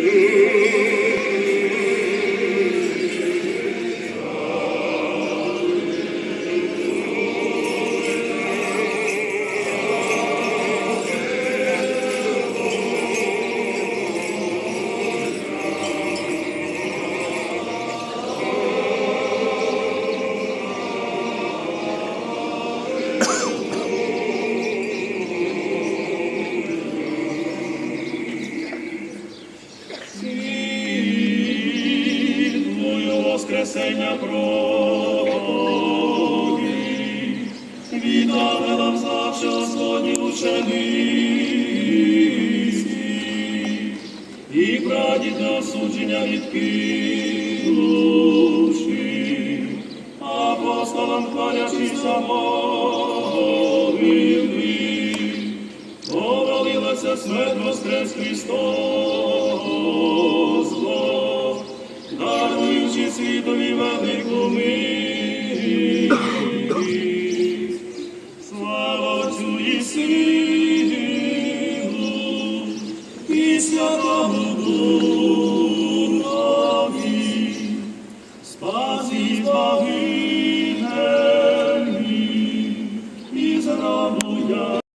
here. Воскресення крові, вітали нам за завжди Господні учениці, і прадід на судження відкинувши, апостолам хвалячися молили, повалилася смерть Воскрес Христос. світові велику милість. Слава Отцю і Сину, і Святому Духові, спаси.